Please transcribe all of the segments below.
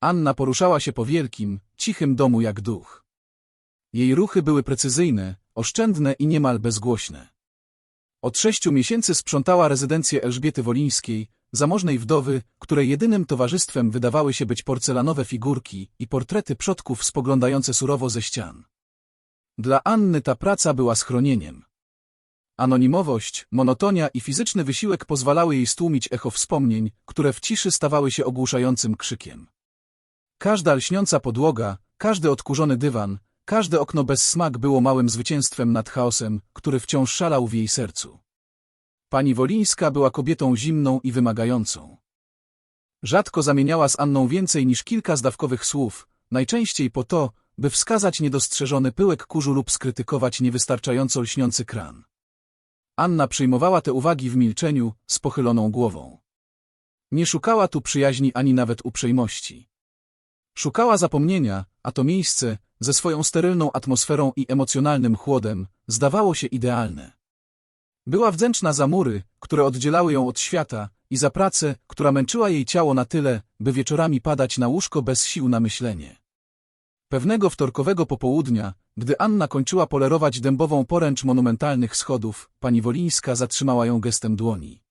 Anna poruszała się po wielkim, cichym domu jak duch. Jej ruchy były precyzyjne, oszczędne i niemal bezgłośne. Od sześciu miesięcy sprzątała rezydencję Elżbiety Wolińskiej, zamożnej wdowy, której jedynym towarzystwem wydawały się być porcelanowe figurki i portrety przodków spoglądające surowo ze ścian. Dla Anny ta praca była schronieniem. Anonimowość, monotonia i fizyczny wysiłek pozwalały jej stłumić echo wspomnień, które w ciszy stawały się ogłuszającym krzykiem. Każda lśniąca podłoga, każdy odkurzony dywan, każde okno bez smak było małym zwycięstwem nad chaosem, który wciąż szalał w jej sercu. Pani Wolińska była kobietą zimną i wymagającą. Rzadko zamieniała z Anną więcej niż kilka zdawkowych słów, najczęściej po to, by wskazać niedostrzeżony pyłek kurzu lub skrytykować niewystarczająco lśniący kran. Anna przyjmowała te uwagi w milczeniu, z pochyloną głową. Nie szukała tu przyjaźni ani nawet uprzejmości. Szukała zapomnienia, a to miejsce, ze swoją sterylną atmosferą i emocjonalnym chłodem, zdawało się idealne. Była wdzięczna za mury, które oddzielały ją od świata, i za pracę, która męczyła jej ciało na tyle, by wieczorami padać na łóżko bez sił na myślenie. Pewnego wtorkowego popołudnia, gdy Anna kończyła polerować dębową poręcz monumentalnych schodów, pani Wolińska zatrzymała ją gestem dłoni.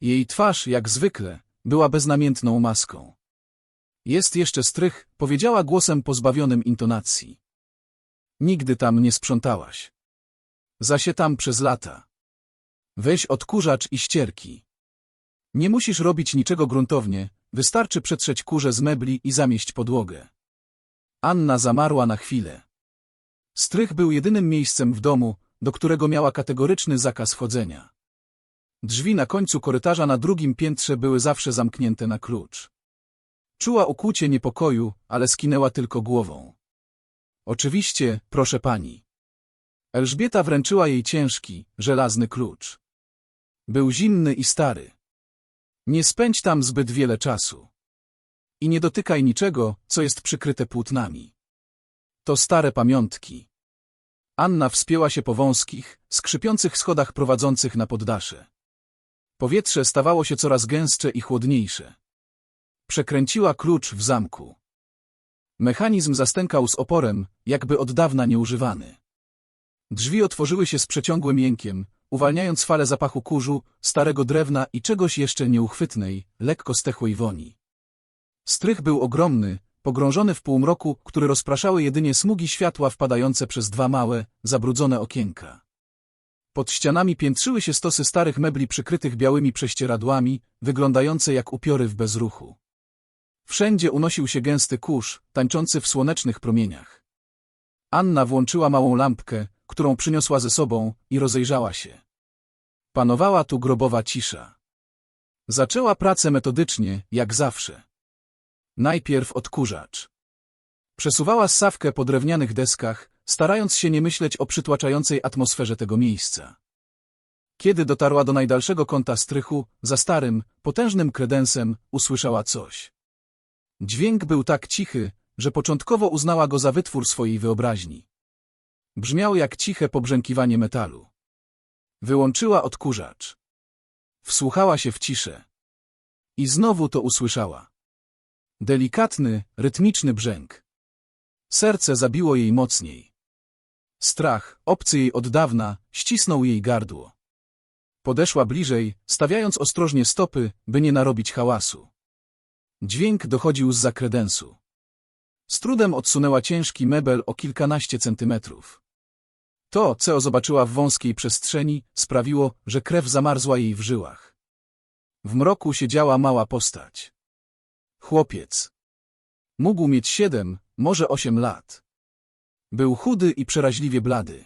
Jej twarz, jak zwykle, była beznamiętną maską. Jest jeszcze strych, powiedziała głosem pozbawionym intonacji. Nigdy tam nie sprzątałaś. Zasie tam przez lata. Weź odkurzacz i ścierki. Nie musisz robić niczego gruntownie, wystarczy przetrzeć kurze z mebli i zamieść podłogę. Anna zamarła na chwilę. Strych był jedynym miejscem w domu, do którego miała kategoryczny zakaz wchodzenia. Drzwi na końcu korytarza na drugim piętrze były zawsze zamknięte na klucz. Czuła ukłucie niepokoju, ale skinęła tylko głową. Oczywiście, proszę pani. Elżbieta wręczyła jej ciężki, żelazny klucz. Był zimny i stary. Nie spędź tam zbyt wiele czasu. I nie dotykaj niczego, co jest przykryte płótnami. To stare pamiątki. Anna wspięła się po wąskich, skrzypiących schodach prowadzących na poddasze. Powietrze stawało się coraz gęstsze i chłodniejsze. Przekręciła klucz w zamku. Mechanizm zastękał z oporem, jakby od dawna nieużywany. Drzwi otworzyły się z przeciągłym jękiem, uwalniając falę zapachu kurzu, starego drewna i czegoś jeszcze nieuchwytnej, lekko stechłej woni. Strych był ogromny, pogrążony w półmroku, który rozpraszały jedynie smugi światła wpadające przez dwa małe, zabrudzone okienka. Pod ścianami piętrzyły się stosy starych mebli przykrytych białymi prześcieradłami, wyglądające jak upiory w bezruchu. Wszędzie unosił się gęsty kurz, tańczący w słonecznych promieniach. Anna włączyła małą lampkę, którą przyniosła ze sobą, i rozejrzała się. Panowała tu grobowa cisza. Zaczęła pracę metodycznie, jak zawsze. Najpierw odkurzacz. Przesuwała ssawkę po drewnianych deskach, starając się nie myśleć o przytłaczającej atmosferze tego miejsca. Kiedy dotarła do najdalszego kąta strychu, za starym, potężnym kredensem, usłyszała coś. Dźwięk był tak cichy, że początkowo uznała go za wytwór swojej wyobraźni. Brzmiał jak ciche pobrzękiwanie metalu. Wyłączyła odkurzacz. Wsłuchała się w ciszę. I znowu to usłyszała. Delikatny, rytmiczny brzęk. Serce zabiło jej mocniej. Strach, obcy jej od dawna, ścisnął jej gardło. Podeszła bliżej, stawiając ostrożnie stopy, by nie narobić hałasu. Dźwięk dochodził z zakredensu. Z trudem odsunęła ciężki mebel o kilkanaście centymetrów. To, co zobaczyła w wąskiej przestrzeni, sprawiło, że krew zamarzła jej w żyłach. W mroku siedziała mała postać. Chłopiec. Mógł mieć siedem, może osiem lat. Był chudy i przeraźliwie blady.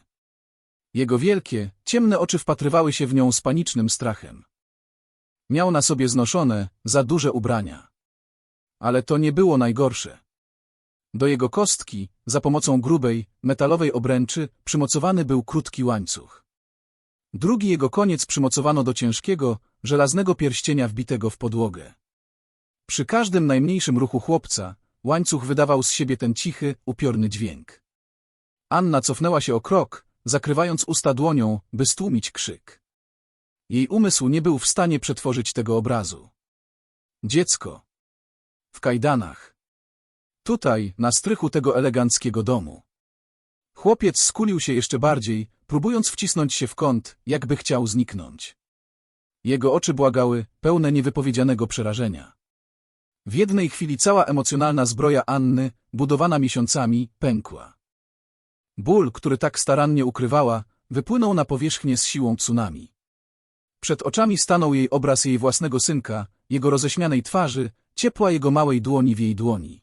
Jego wielkie, ciemne oczy wpatrywały się w nią z panicznym strachem. Miał na sobie znoszone, za duże ubrania. Ale to nie było najgorsze. Do jego kostki, za pomocą grubej, metalowej obręczy, przymocowany był krótki łańcuch. Drugi jego koniec przymocowano do ciężkiego, żelaznego pierścienia wbitego w podłogę. Przy każdym najmniejszym ruchu chłopca, łańcuch wydawał z siebie ten cichy, upiorny dźwięk. Anna cofnęła się o krok, zakrywając usta dłonią, by stłumić krzyk. Jej umysł nie był w stanie przetworzyć tego obrazu. Dziecko. W kajdanach. Tutaj, na strychu tego eleganckiego domu. Chłopiec skulił się jeszcze bardziej, próbując wcisnąć się w kąt, jakby chciał zniknąć. Jego oczy błagały, pełne niewypowiedzianego przerażenia. W jednej chwili cała emocjonalna zbroja Anny, budowana miesiącami, pękła. Ból, który tak starannie ukrywała, wypłynął na powierzchnię z siłą tsunami. Przed oczami stanął jej obraz jej własnego synka, jego roześmianej twarzy, ciepła jego małej dłoni w jej dłoni.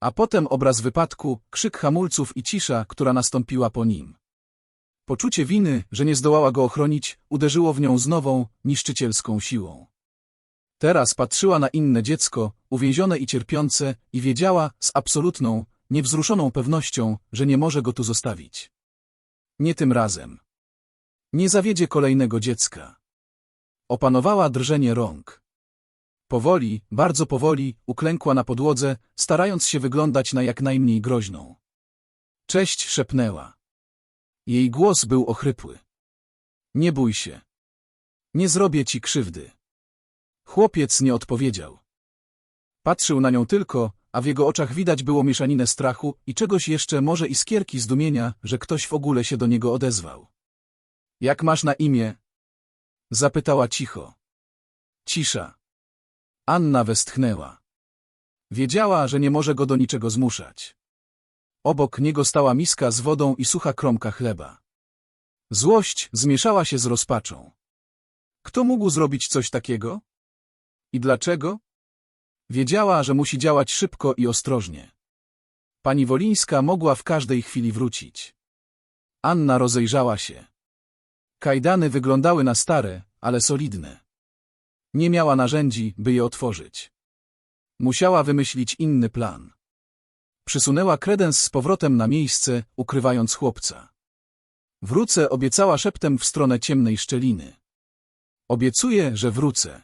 A potem obraz wypadku, krzyk hamulców i cisza, która nastąpiła po nim. Poczucie winy, że nie zdołała go ochronić, uderzyło w nią z nową, niszczycielską siłą. Teraz patrzyła na inne dziecko, uwięzione i cierpiące, i wiedziała, z absolutną, niewzruszoną pewnością, że nie może go tu zostawić. Nie tym razem. Nie zawiedzie kolejnego dziecka. Opanowała drżenie rąk. Powoli, bardzo powoli, uklękła na podłodze, starając się wyglądać na jak najmniej groźną. Cześć szepnęła. Jej głos był ochrypły. Nie bój się. Nie zrobię ci krzywdy. Chłopiec nie odpowiedział. Patrzył na nią tylko, a w jego oczach widać było mieszaninę strachu i czegoś jeszcze może iskierki zdumienia, że ktoś w ogóle się do niego odezwał. Jak masz na imię? Zapytała cicho. Cisza. Anna westchnęła. Wiedziała, że nie może go do niczego zmuszać. Obok niego stała miska z wodą i sucha kromka chleba. Złość zmieszała się z rozpaczą. Kto mógł zrobić coś takiego? I dlaczego? Wiedziała, że musi działać szybko i ostrożnie. Pani Wolińska mogła w każdej chwili wrócić. Anna rozejrzała się. Kajdany wyglądały na stare, ale solidne. Nie miała narzędzi, by je otworzyć. Musiała wymyślić inny plan. Przysunęła kredens z powrotem na miejsce, ukrywając chłopca. Wrócę, obiecała szeptem w stronę ciemnej szczeliny. Obiecuję, że wrócę.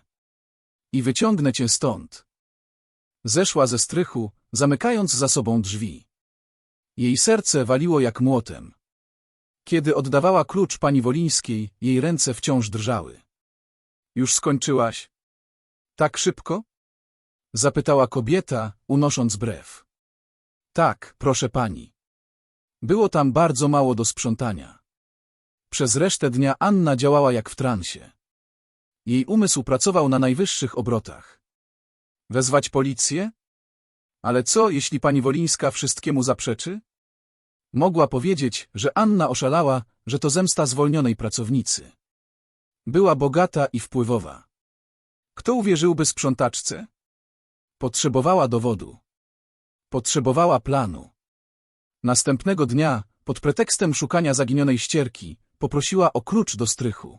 I wyciągnę cię stąd. Zeszła ze strychu, zamykając za sobą drzwi. Jej serce waliło jak młotem. Kiedy oddawała klucz pani Wolińskiej, jej ręce wciąż drżały. Już skończyłaś? Tak szybko? Zapytała kobieta, unosząc brew. Tak, proszę pani. Było tam bardzo mało do sprzątania. Przez resztę dnia Anna działała jak w transie. Jej umysł pracował na najwyższych obrotach. Wezwać policję? Ale co, jeśli pani Wolińska wszystkiemu zaprzeczy? Mogła powiedzieć, że Anna oszalała, że to zemsta zwolnionej pracownicy. Była bogata i wpływowa. Kto uwierzyłby sprzątaczce? Potrzebowała dowodu. Potrzebowała planu. Następnego dnia, pod pretekstem szukania zaginionej ścierki, poprosiła o klucz do strychu.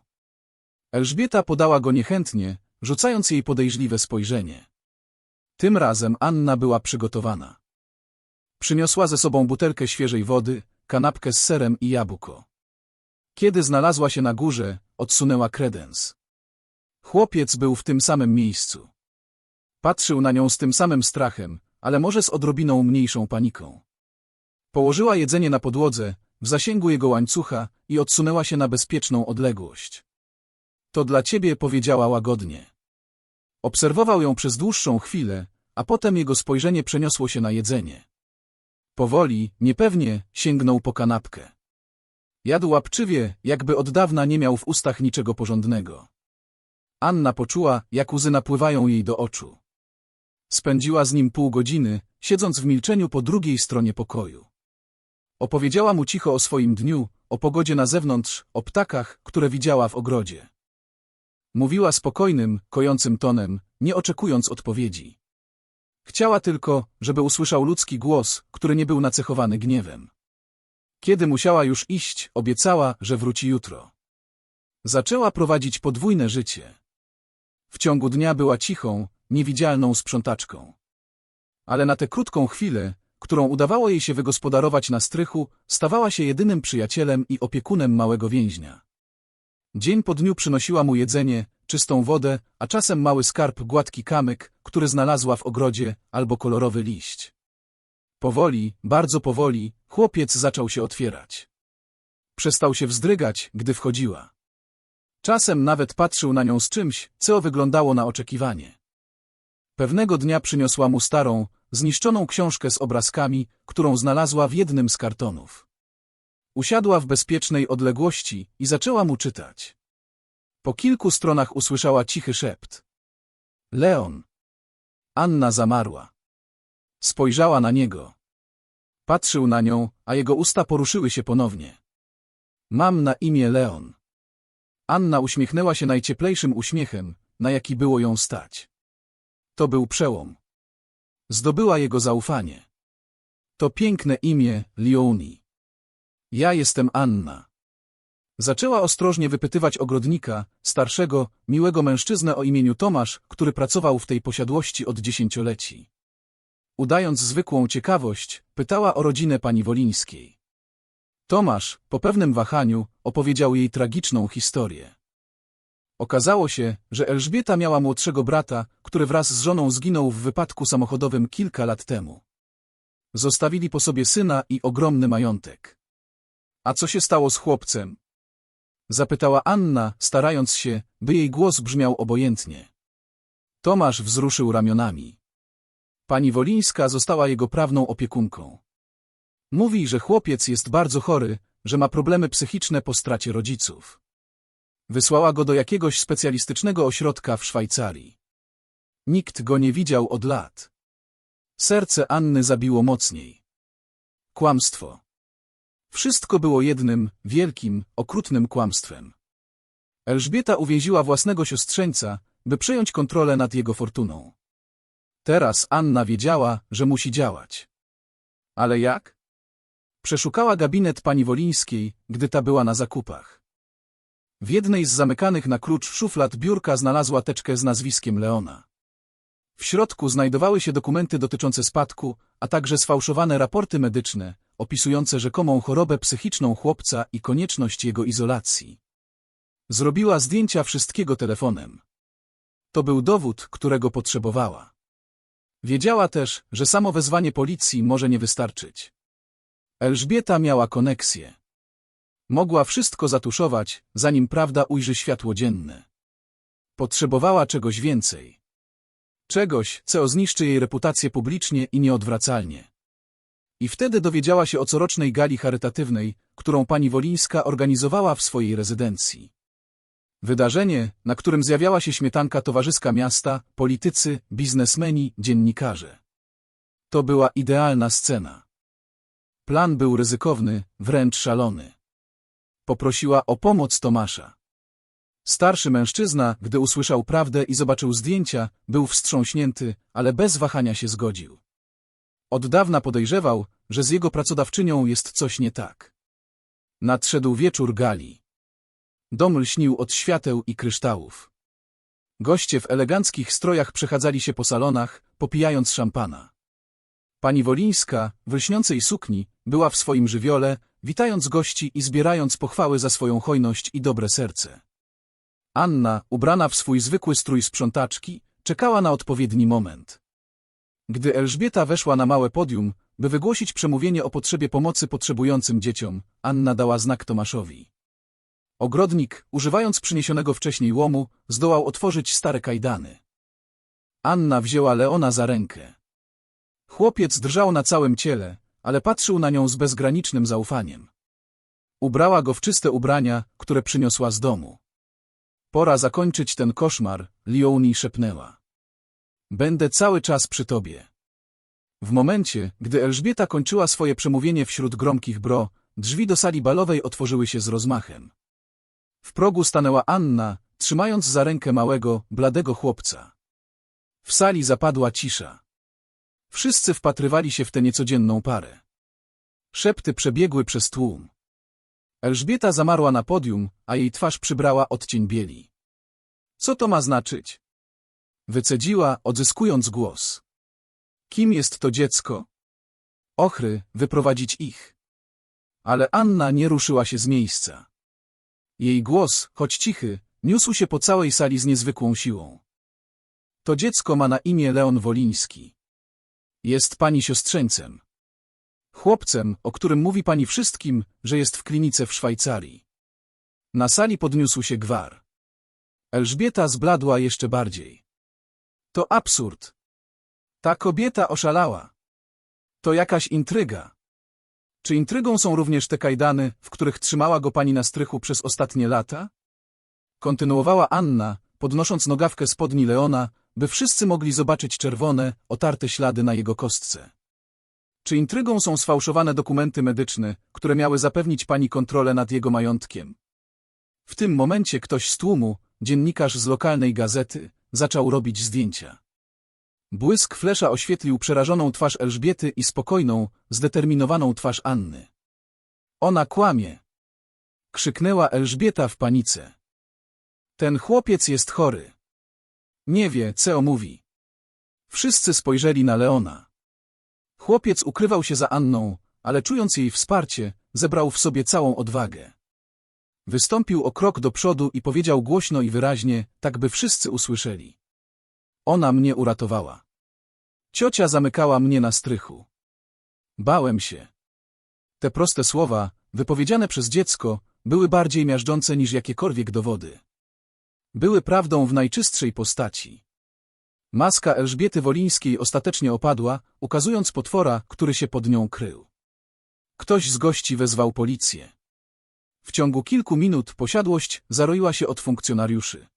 Elżbieta podała go niechętnie, rzucając jej podejrzliwe spojrzenie. Tym razem Anna była przygotowana. Przyniosła ze sobą butelkę świeżej wody, kanapkę z serem i jabłko. Kiedy znalazła się na górze, odsunęła kredens. Chłopiec był w tym samym miejscu. Patrzył na nią z tym samym strachem, ale może z odrobiną mniejszą paniką. Położyła jedzenie na podłodze, w zasięgu jego łańcucha i odsunęła się na bezpieczną odległość. To dla ciebie powiedziała łagodnie. Obserwował ją przez dłuższą chwilę, a potem jego spojrzenie przeniosło się na jedzenie. Powoli, niepewnie, sięgnął po kanapkę. Jadł łapczywie, jakby od dawna nie miał w ustach niczego porządnego. Anna poczuła, jak łzy napływają jej do oczu. Spędziła z nim pół godziny, siedząc w milczeniu po drugiej stronie pokoju. Opowiedziała mu cicho o swoim dniu, o pogodzie na zewnątrz, o ptakach, które widziała w ogrodzie. Mówiła spokojnym, kojącym tonem, nie oczekując odpowiedzi. Chciała tylko, żeby usłyszał ludzki głos, który nie był nacechowany gniewem. Kiedy musiała już iść, obiecała, że wróci jutro. Zaczęła prowadzić podwójne życie. W ciągu dnia była cichą, niewidzialną sprzątaczką. Ale na tę krótką chwilę, którą udawało jej się wygospodarować na strychu, stawała się jedynym przyjacielem i opiekunem małego więźnia. Dzień po dniu przynosiła mu jedzenie, czystą wodę, a czasem mały skarb gładki kamyk, który znalazła w ogrodzie, albo kolorowy liść. Powoli, bardzo powoli, chłopiec zaczął się otwierać. Przestał się wzdrygać, gdy wchodziła. Czasem nawet patrzył na nią z czymś, co wyglądało na oczekiwanie. Pewnego dnia przyniosła mu starą, zniszczoną książkę z obrazkami, którą znalazła w jednym z kartonów. Usiadła w bezpiecznej odległości i zaczęła mu czytać. Po kilku stronach usłyszała cichy szept. Leon. Anna zamarła. Spojrzała na niego. Patrzył na nią, a jego usta poruszyły się ponownie. Mam na imię Leon. Anna uśmiechnęła się najcieplejszym uśmiechem, na jaki było ją stać. To był przełom. Zdobyła jego zaufanie. To piękne imię, Leoni. Ja jestem Anna. Zaczęła ostrożnie wypytywać ogrodnika, starszego, miłego mężczyznę o imieniu Tomasz, który pracował w tej posiadłości od dziesięcioleci. Udając zwykłą ciekawość, pytała o rodzinę pani Wolińskiej. Tomasz, po pewnym wahaniu, opowiedział jej tragiczną historię. Okazało się, że Elżbieta miała młodszego brata, który wraz z żoną zginął w wypadku samochodowym kilka lat temu. Zostawili po sobie syna i ogromny majątek. A co się stało z chłopcem? Zapytała Anna, starając się, by jej głos brzmiał obojętnie. Tomasz wzruszył ramionami. Pani Wolińska została jego prawną opiekunką. Mówi, że chłopiec jest bardzo chory, że ma problemy psychiczne po stracie rodziców. Wysłała go do jakiegoś specjalistycznego ośrodka w Szwajcarii. Nikt go nie widział od lat. Serce Anny zabiło mocniej. Kłamstwo. Wszystko było jednym, wielkim, okrutnym kłamstwem. Elżbieta uwięziła własnego siostrzeńca, by przejąć kontrolę nad jego fortuną. Teraz Anna wiedziała, że musi działać. Ale jak? Przeszukała gabinet pani Wolińskiej, gdy ta była na zakupach. W jednej z zamykanych na klucz szuflad biurka znalazła teczkę z nazwiskiem Leona. W środku znajdowały się dokumenty dotyczące spadku, a także sfałszowane raporty medyczne, opisujące rzekomą chorobę psychiczną chłopca i konieczność jego izolacji. Zrobiła zdjęcia wszystkiego telefonem. To był dowód, którego potrzebowała. Wiedziała też, że samo wezwanie policji może nie wystarczyć. Elżbieta miała koneksję. Mogła wszystko zatuszować, zanim prawda ujrzy światło dzienne. Potrzebowała czegoś więcej. Czegoś, co zniszczy jej reputację publicznie i nieodwracalnie. I wtedy dowiedziała się o corocznej gali charytatywnej, którą pani Wolińska organizowała w swojej rezydencji. Wydarzenie, na którym zjawiała się śmietanka towarzyska miasta, politycy, biznesmeni, dziennikarze. To była idealna scena. Plan był ryzykowny, wręcz szalony. Poprosiła o pomoc Tomasza. Starszy mężczyzna, gdy usłyszał prawdę i zobaczył zdjęcia, był wstrząśnięty, ale bez wahania się zgodził. Od dawna podejrzewał, że z jego pracodawczynią jest coś nie tak. Nadszedł wieczór gali. Dom lśnił od świateł i kryształów. Goście w eleganckich strojach przechadzali się po salonach, popijając szampana. Pani Wolińska, w lśniącej sukni, była w swoim żywiole, witając gości i zbierając pochwały za swoją hojność i dobre serce. Anna, ubrana w swój zwykły strój sprzątaczki, czekała na odpowiedni moment. Gdy Elżbieta weszła na małe podium, by wygłosić przemówienie o potrzebie pomocy potrzebującym dzieciom, Anna dała znak Tomaszowi. Ogrodnik, używając przyniesionego wcześniej łomu, zdołał otworzyć stare kajdany. Anna wzięła Leona za rękę. Chłopiec drżał na całym ciele, ale patrzył na nią z bezgranicznym zaufaniem. Ubrała go w czyste ubrania, które przyniosła z domu. Pora zakończyć ten koszmar, Leonie szepnęła. Będę cały czas przy tobie. W momencie, gdy Elżbieta kończyła swoje przemówienie wśród gromkich bro, drzwi do sali balowej otworzyły się z rozmachem. W progu stanęła Anna, trzymając za rękę małego, bladego chłopca. W sali zapadła cisza. Wszyscy wpatrywali się w tę niecodzienną parę. Szepty przebiegły przez tłum. Elżbieta zamarła na podium, a jej twarz przybrała odcień bieli. Co to ma znaczyć? Wycedziła, odzyskując głos. Kim jest to dziecko? Ochry, wyprowadzić ich. Ale Anna nie ruszyła się z miejsca. Jej głos, choć cichy, niósł się po całej sali z niezwykłą siłą. To dziecko ma na imię Leon Woliński. Jest pani siostrzeńcem. Chłopcem, o którym mówi pani wszystkim, że jest w klinice w Szwajcarii. Na sali podniósł się gwar. Elżbieta zbladła jeszcze bardziej. To absurd. Ta kobieta oszalała. To jakaś intryga. Czy intrygą są również te kajdany, w których trzymała go pani na strychu przez ostatnie lata? Kontynuowała Anna, podnosząc nogawkę spodni Leona, by wszyscy mogli zobaczyć czerwone, otarte ślady na jego kostce. Czy intrygą są sfałszowane dokumenty medyczne, które miały zapewnić pani kontrolę nad jego majątkiem? W tym momencie ktoś z tłumu, dziennikarz z lokalnej gazety, zaczął robić zdjęcia. Błysk flesza oświetlił przerażoną twarz Elżbiety i spokojną, zdeterminowaną twarz Anny. Ona kłamie! Krzyknęła Elżbieta w panice. Ten chłopiec jest chory. Nie wie, co mówi. Wszyscy spojrzeli na Leona. Chłopiec ukrywał się za Anną, ale czując jej wsparcie, zebrał w sobie całą odwagę. Wystąpił o krok do przodu i powiedział głośno i wyraźnie, tak by wszyscy usłyszeli. Ona mnie uratowała. Ciocia zamykała mnie na strychu. Bałem się. Te proste słowa, wypowiedziane przez dziecko, były bardziej miażdżące niż jakiekolwiek dowody. Były prawdą w najczystszej postaci. Maska Elżbiety Wolińskiej ostatecznie opadła, ukazując potwora, który się pod nią krył. Ktoś z gości wezwał policję. W ciągu kilku minut posiadłość zaroiła się od funkcjonariuszy.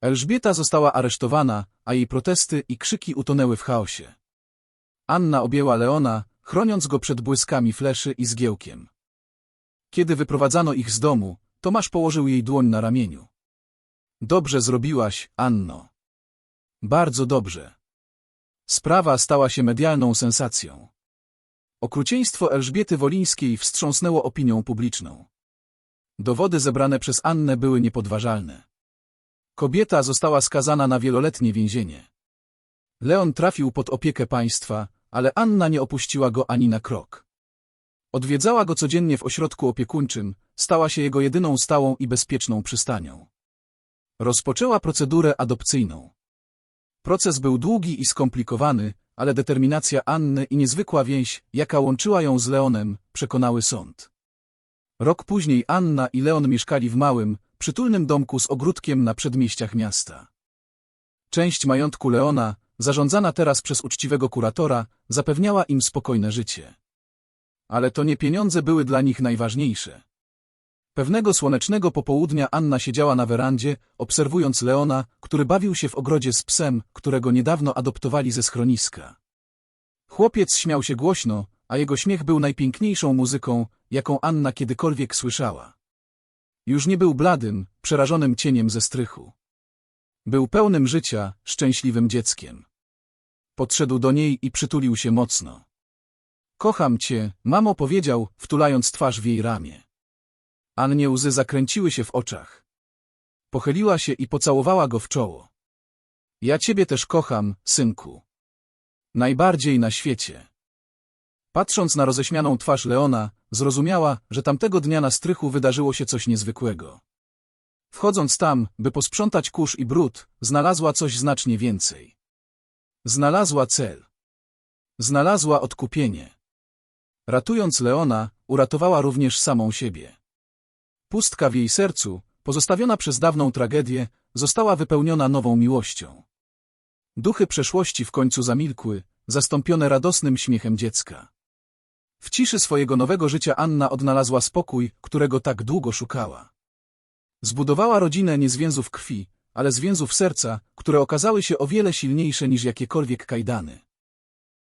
Elżbieta została aresztowana, a jej protesty i krzyki utonęły w chaosie. Anna objęła Leona, chroniąc go przed błyskami fleszy i zgiełkiem. Kiedy wyprowadzano ich z domu, Tomasz położył jej dłoń na ramieniu. Dobrze zrobiłaś, Anno. Bardzo dobrze. Sprawa stała się medialną sensacją. Okrucieństwo Elżbiety Wolińskiej wstrząsnęło opinią publiczną. Dowody zebrane przez Annę były niepodważalne. Kobieta została skazana na wieloletnie więzienie. Leon trafił pod opiekę państwa, ale Anna nie opuściła go ani na krok. Odwiedzała go codziennie w ośrodku opiekuńczym, stała się jego jedyną stałą i bezpieczną przystanią. Rozpoczęła procedurę adopcyjną. Proces był długi i skomplikowany, ale determinacja Anny i niezwykła więź, jaka łączyła ją z Leonem, przekonały sąd. Rok później Anna i Leon mieszkali w małym, przytulnym domku z ogródkiem na przedmieściach miasta. Część majątku Leona, zarządzana teraz przez uczciwego kuratora, zapewniała im spokojne życie. Ale to nie pieniądze były dla nich najważniejsze. Pewnego słonecznego popołudnia Anna siedziała na werandzie, obserwując Leona, który bawił się w ogrodzie z psem, którego niedawno adoptowali ze schroniska. Chłopiec śmiał się głośno, a jego śmiech był najpiękniejszą muzyką, jaką Anna kiedykolwiek słyszała. Już nie był bladym, przerażonym cieniem ze strychu. Był pełnym życia, szczęśliwym dzieckiem. Podszedł do niej i przytulił się mocno. Kocham cię, mamo powiedział, wtulając twarz w jej ramię. Annie łzy zakręciły się w oczach. Pochyliła się i pocałowała go w czoło. Ja ciebie też kocham, synku. Najbardziej na świecie. Patrząc na roześmianą twarz Leona, zrozumiała, że tamtego dnia na strychu wydarzyło się coś niezwykłego. Wchodząc tam, by posprzątać kurz i brud, znalazła coś znacznie więcej. Znalazła cel. Znalazła odkupienie. Ratując Leona, uratowała również samą siebie. Pustka w jej sercu, pozostawiona przez dawną tragedię, została wypełniona nową miłością. Duchy przeszłości w końcu zamilkły, zastąpione radosnym śmiechem dziecka. W ciszy swojego nowego życia Anna odnalazła spokój, którego tak długo szukała. Zbudowała rodzinę nie z więzów krwi, ale z więzów serca, które okazały się o wiele silniejsze niż jakiekolwiek kajdany.